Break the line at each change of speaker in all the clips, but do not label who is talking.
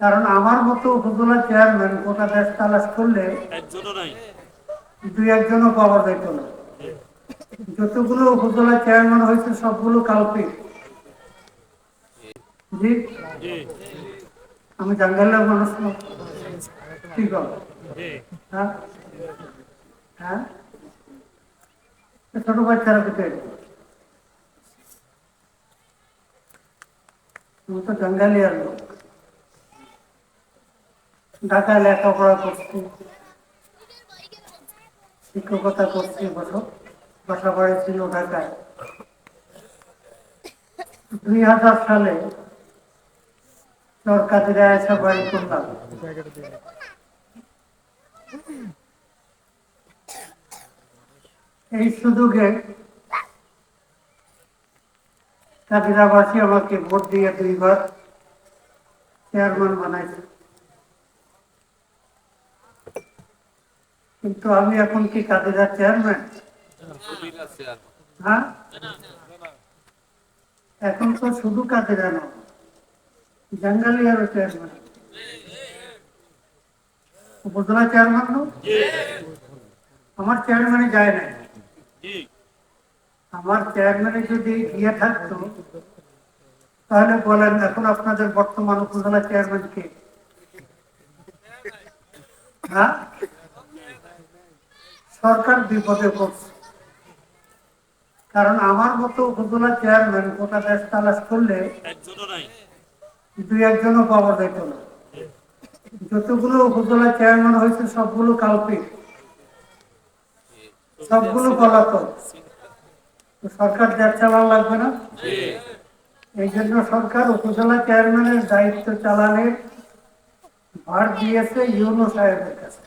কারণ আমার মতো উপজেলা চেয়ারম্যান গোটা দেশ তালাশ করলে দুই একজনও পাওয়া যেত না। যতগুলো উপজেলা চেয়ারম্যান হয়েছে সবগুলো কালপিক জি? আমি জাঙ্গালের মানুষ না। কি কর হ্যাঁ? হ্যাঁ? ছোট বাচ্চারা কোথায়? আমি তো জঙ্গালিয়ার লোক। ঢাকায় লেখাপড়া করছি। শিক্ষকতা করছি বছর বাসা বাড়ি ছিল ঢাকায়। দুই হাজার সালে সরকারিরা এসে বাড়ি করলাম। এই সুযোগে কাদিরাবাসী আমাকে ভোট দিয়ে দুইবার চেয়ারম্যান বানাইছে। কিন্তু আমি এখন কি কাদিরা চেয়ারম্যান হ্যাঁ? এখন তো শুধু কাদিরা না জঙ্গালিয়ারও চেয়ারম্যান উপজেলা চেয়ারম্যান আমার চেয়ারম্যানে যায় না আমার চেয়ারম্যানে যদি গিয়ে থাকতো, তাহলে বলেন, এখন আপনাদের বর্তমান উপজেলা চেয়ারম্যান কে? হ্যাঁ? সরকার বিপদে পড়ছে। কারণ আমার মতো উপজেলা চেয়ারম্যান গোটা দেশ তালাশ করলে দুই একজনও পাওয়া যেত না। যতগুলো উপজেলা চেয়ারম্যান হয়েছে সবগুলো কালপিক সবগুলো পলাতক। সরকার দেশ চালান লাগবে না? এই জন্য সরকার উপজেলা চেয়ারম্যানের দায়িত্ব চালানের ভার দিয়েছে ইউনো সাহেবের কাছে।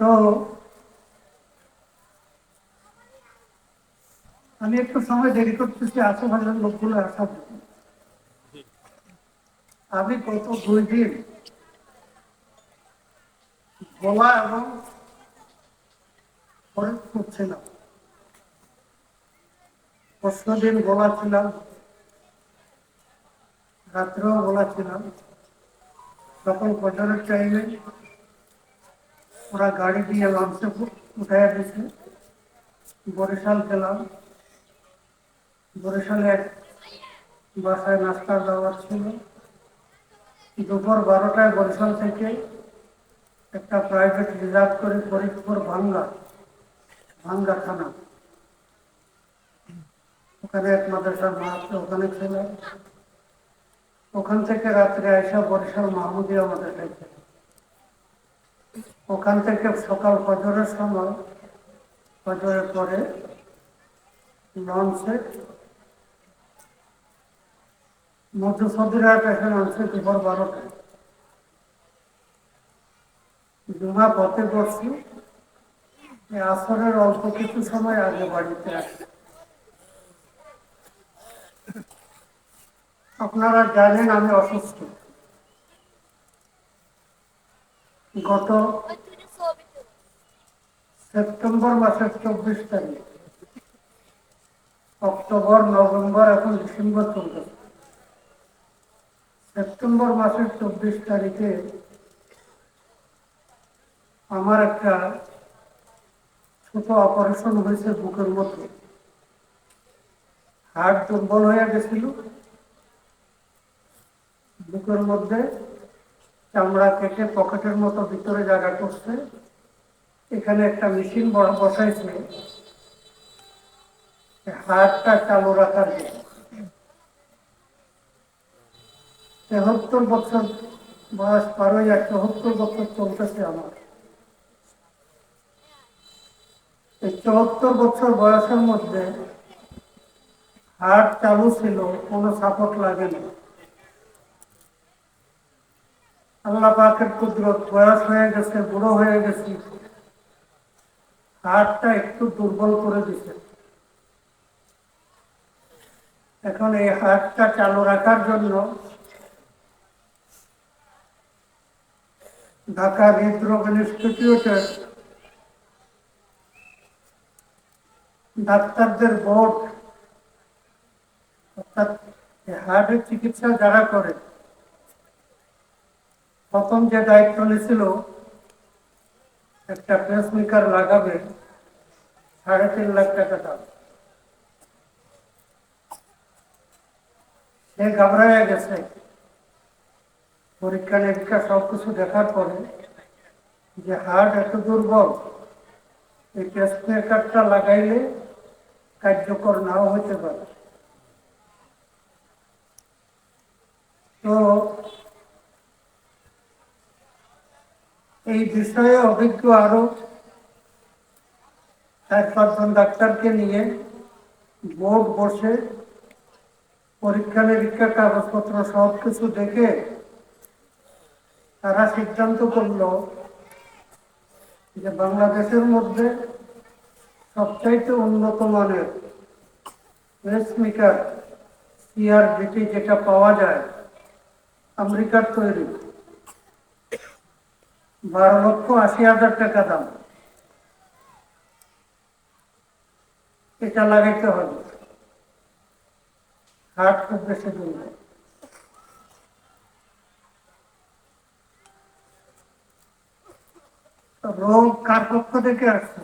তো আমি একটু সময় দেরি করতেছি, আশেপাশের লোকগুলো জন্য। আমি গত দুই দিন গলা এবং করছিলাম পরশু দিন গোলা ছিলাম, রাত্রেও গোলা ছিলাম সকল বছরের টাইমে ওরা গাড়ি দিয়ে লঞ্চে উঠাই দিছে। বরিশাল গেলাম। বরিশালে বাসায় নাস্তার দাওয়াত ছিল। দুপুর বারোটায় বরিশাল থেকে একটা প্রাইভেট রিজার্ভ করে ফরিদপুর ভাঙ্গা ভাঙ্গা থানা ওখানে এক মাদ্রাসার মা আছে ওখানে ছিল। ওখান থেকে রাত্রে আইসা বরিশাল মাহমুদিয়া মাদ্রাসায় ওখান থেকে সকাল ফজরের সময়, ফজরের পরে লঞ্চে মধ্যসদিরাট এখানে আনছে দুপুর বারোটায়। জুমা পথে এই আসরের অল্প কিছু সময় আগে বাড়িতে আসি। আপনারা জানেন আমি অসুস্থ। গত সেপ্টেম্বর মাসের চব্বিশ তারিখ। অক্টোবর, নভেম্বর এখন ডিসেম্বর চলতেছে সেপ্টেম্বর মাসের চব্বিশ তারিখে আমার একটা ছোট অপারেশন হয়েছে বুকের মধ্যে। হার্ট দুর্বল হয়ে গেছিল। বুকের মধ্যে চামড়া কেটে পকেটের মতো ভিতরে জায়গা করছে। এখানে একটা মেশিন বসাইছে। হাতটা চালু রাখার তেহত্তর বছর বয়স পার হয়ে যায় চৌহত্তর বছর চলতেছে আমার। এই চুয়াত্তর বছর বয়সের মধ্যে হাট চালু ছিল, কোনো সাপোর্ট লাগেনি আল্লাহ পাকের কুদরত বয়স হয়ে গেছে, বুড়ো হয়ে গেছি। হার্টটা একটু দুর্বল করে দিছে। এখন এই হার্টটা চালু রাখার জন্য ঢাকা হৃদরোগ ইনস্টিটিউটের ডাক্তারদের বোর্ড, অর্থাৎ হার্টের চিকিৎসা যারা করে প্রথম যে দায়িত্ব নিয়েছিল, একটা পেসমেকার লাগাবে, সাড়ে তিন লাখ টাকা দাম। সে ঘাবড়াইয়া গেছে। পরীক্ষা নিরীক্ষা সবকিছু দেখার পরে যে হার্ট এত দুর্বল, এই পেসমেকারটা লাগাইলে কার্যকর নাও হতে পারে। তো এই বিষয়ে অভিজ্ঞ আরও চার পাঁচজন ডাক্তারকে নিয়ে বোর্ড বসে পরীক্ষা নিরীক্ষা কাগজপত্র সব কিছু দেখে তারা সিদ্ধান্ত করল যে বাংলাদেশের মধ্যে সবচাইতে উন্নত মানের পেসমেকার সিআরবিটি যেটা পাওয়া যায়, আমেরিকার তৈরি। বারো লক্ষ আশি হাজার টাকা দাম। এটা লাগাইতে হবে। হাট খুব বেশি দূর। রোগ কার পক্ষ থেকে আসছে?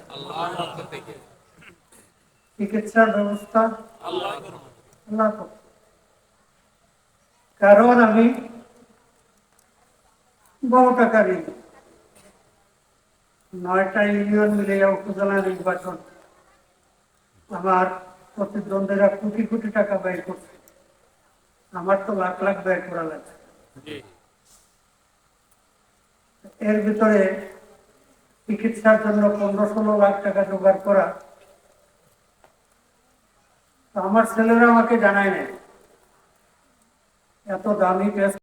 চিকিৎসার ব্যবস্থা? আল্লাহ কারণ আমি বহু টাকা ঋণ। নয়টা ইউনিয়ন মিলে উপজেলা নির্বাচন। আমার প্রতিদ্বন্দ্বীরা কোটি কোটি টাকা ব্যয় করছে। আমার তো লাখ লাখ ব্যয় করা লাগছে। এর ভিতরে চিকিৎসার জন্য পনেরো ষোলো লাখ টাকা জোগাড় করা। আমার ছেলেরা আমাকে জানায় না এত দামি টেস্ট